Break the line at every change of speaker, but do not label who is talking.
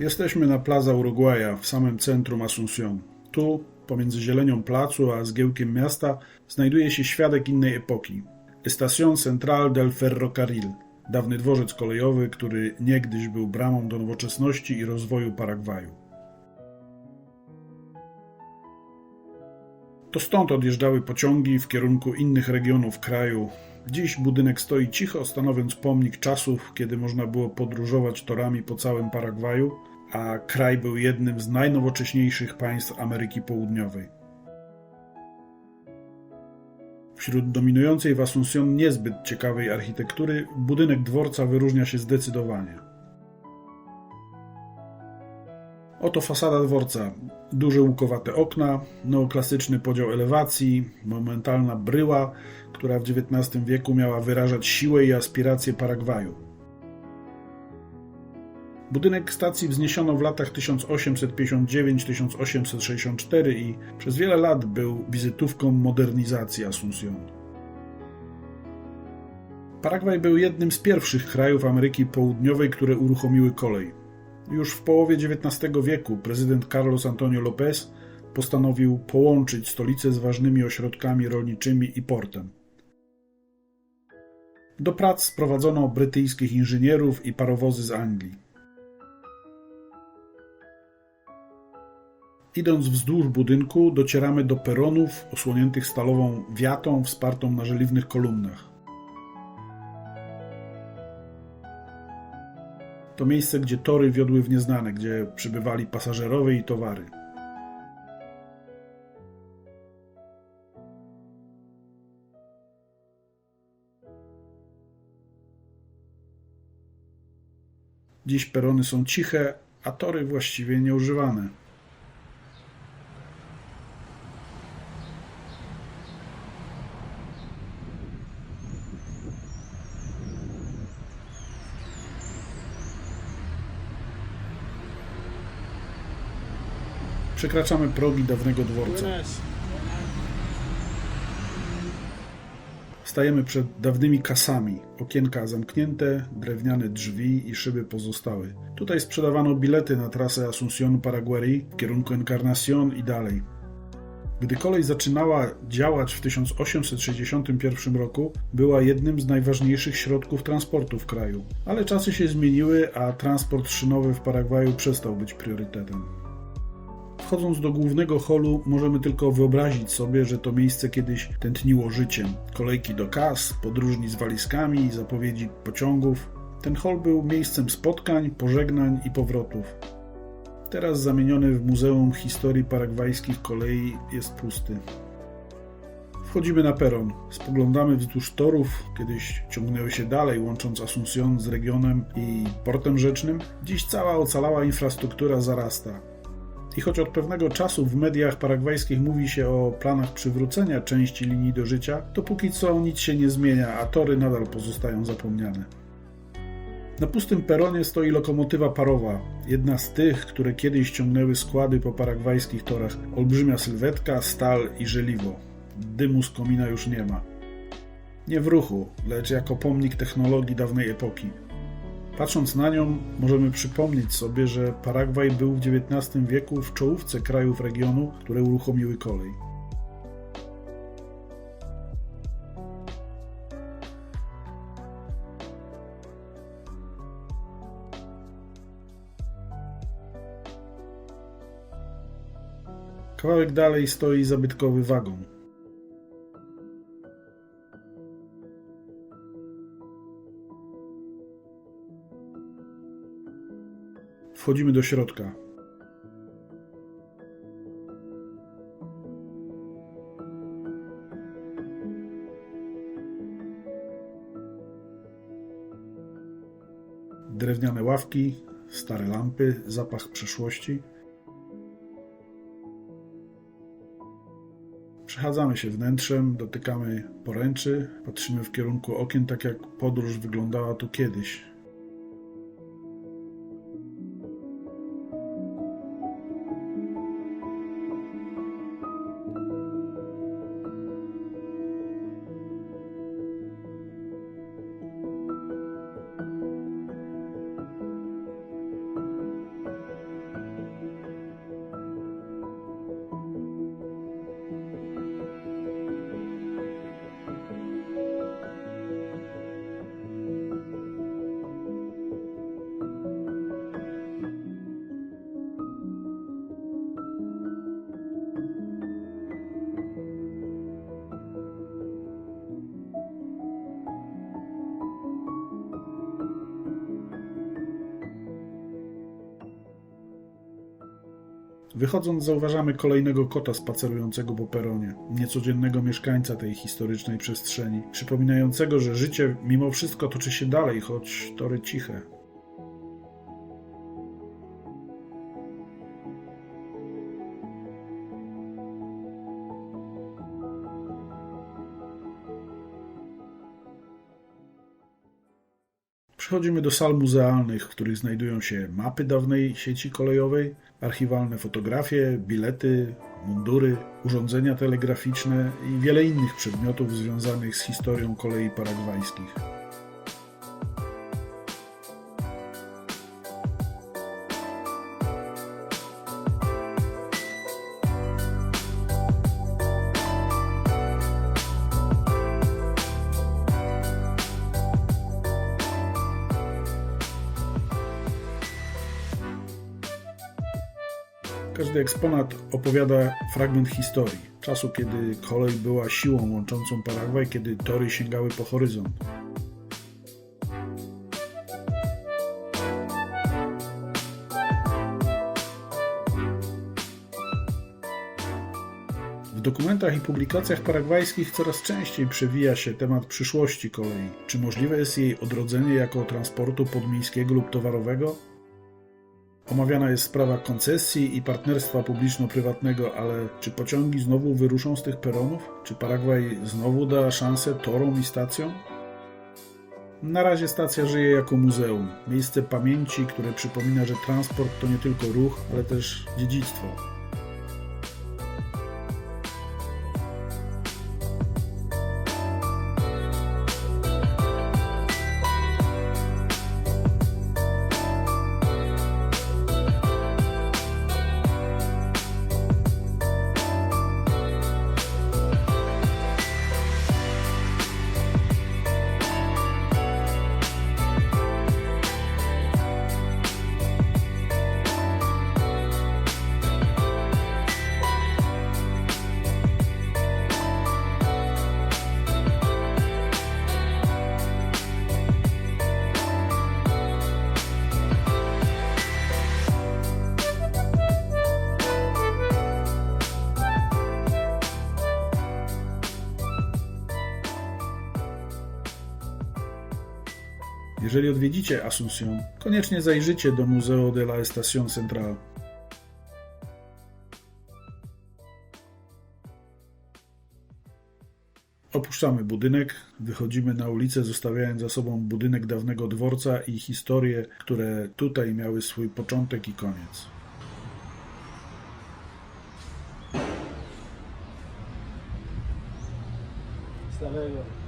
Jesteśmy na Plaza Uruguaya, w samym centrum Asunción. Tu, pomiędzy zielenią placu a zgiełkiem miasta, znajduje się świadek innej epoki. Estación Central del Ferrocarril, dawny dworzec kolejowy, który niegdyś był bramą do nowoczesności i rozwoju Paragwaju. To stąd odjeżdżały pociągi w kierunku innych regionów kraju. Dziś budynek stoi cicho, stanowiąc pomnik czasów, kiedy można było podróżować torami po całym Paragwaju, a kraj był jednym z najnowocześniejszych państw Ameryki Południowej. Wśród dominującej w Asunción niezbyt ciekawej architektury, budynek dworca wyróżnia się zdecydowanie. Oto fasada dworca. Duże łukowate okna, neoklasyczny podział elewacji, momentalna bryła, która w XIX wieku miała wyrażać siłę i aspiracje Paragwaju. Budynek stacji wzniesiono w latach 1859-1864 i przez wiele lat był wizytówką modernizacji Asunción. Paragwaj był jednym z pierwszych krajów Ameryki Południowej, które uruchomiły kolej. Już w połowie XIX wieku prezydent Carlos Antonio López postanowił połączyć stolicę z ważnymi ośrodkami rolniczymi i portem. Do prac sprowadzono brytyjskich inżynierów i parowozy z Anglii. Idąc wzdłuż budynku, docieramy do peronów osłoniętych stalową wiatą wspartą na żeliwnych kolumnach. To miejsce, gdzie tory wiodły w nieznane, gdzie przybywali pasażerowie i towary. Dziś perony są ciche, a tory właściwie nieużywane. Przekraczamy progi dawnego dworca. Stajemy przed dawnymi kasami. Okienka zamknięte, drewniane drzwi i szyby pozostały. Tutaj sprzedawano bilety na trasę Asunción Paraguay w kierunku Encarnación i dalej. Gdy kolej zaczynała działać w 1861 roku, była jednym z najważniejszych środków transportu w kraju. Ale czasy się zmieniły, a transport szynowy w Paragwaju przestał być priorytetem. Wchodząc do głównego holu, możemy tylko wyobrazić sobie, że to miejsce kiedyś tętniło życiem. Kolejki do kas, podróżni z walizkami, zapowiedzi pociągów. Ten hol był miejscem spotkań, pożegnań i powrotów. Teraz zamieniony w Muzeum Historii Paragwajskich Kolei jest pusty. Wchodzimy na peron, spoglądamy wzdłuż torów, kiedyś ciągnęły się dalej, łącząc Asunción z regionem i portem rzecznym. Dziś cała ocalała infrastruktura zarasta. I choć od pewnego czasu w mediach paragwajskich mówi się o planach przywrócenia części linii do życia, to póki co nic się nie zmienia, a tory nadal pozostają zapomniane. Na pustym peronie stoi lokomotywa parowa, jedna z tych, które kiedyś ciągnęły składy po paragwajskich torach. Olbrzymia sylwetka, stal i żeliwo. Dymu z komina już nie ma. Nie w ruchu, lecz jako pomnik technologii dawnej epoki. Patrząc na nią, możemy przypomnieć sobie, że Paragwaj był w XIX wieku w czołówce krajów regionu, które uruchomiły kolej. Kawałek dalej stoi zabytkowy wagon. Wchodzimy do środka. Drewniane ławki, stare lampy, zapach przeszłości. Przechadzamy się wnętrzem, dotykamy poręczy, patrzymy w kierunku okien, tak jak podróż wyglądała tu kiedyś. Wychodząc, zauważamy kolejnego kota spacerującego po peronie, niecodziennego mieszkańca tej historycznej przestrzeni, przypominającego, że życie mimo wszystko toczy się dalej, choć tory ciche. Przechodzimy do sal muzealnych, w których znajdują się mapy dawnej sieci kolejowej, archiwalne fotografie, bilety, mundury, urządzenia telegraficzne i wiele innych przedmiotów związanych z historią kolei paragwajskich. Każdy eksponat opowiada fragment historii, czasu kiedy kolej była siłą łączącą Paragwaj, kiedy tory sięgały po horyzont. W dokumentach i publikacjach paragwajskich coraz częściej przewija się temat przyszłości kolei. Czy możliwe jest jej odrodzenie jako transportu podmiejskiego lub towarowego? Omawiana jest sprawa koncesji i partnerstwa publiczno-prywatnego, ale czy pociągi znowu wyruszą z tych peronów? Czy Paragwaj znowu da szansę torom i stacjom? Na razie stacja żyje jako muzeum, miejsce pamięci, które przypomina, że transport to nie tylko ruch, ale też dziedzictwo. Jeżeli odwiedzicie Asunción, koniecznie zajrzyjcie do Museo de la Estación Central. Opuszczamy budynek, wychodzimy na ulicę, zostawiając za sobą budynek dawnego dworca i historie, które tutaj miały swój początek i koniec.
Hasta luego.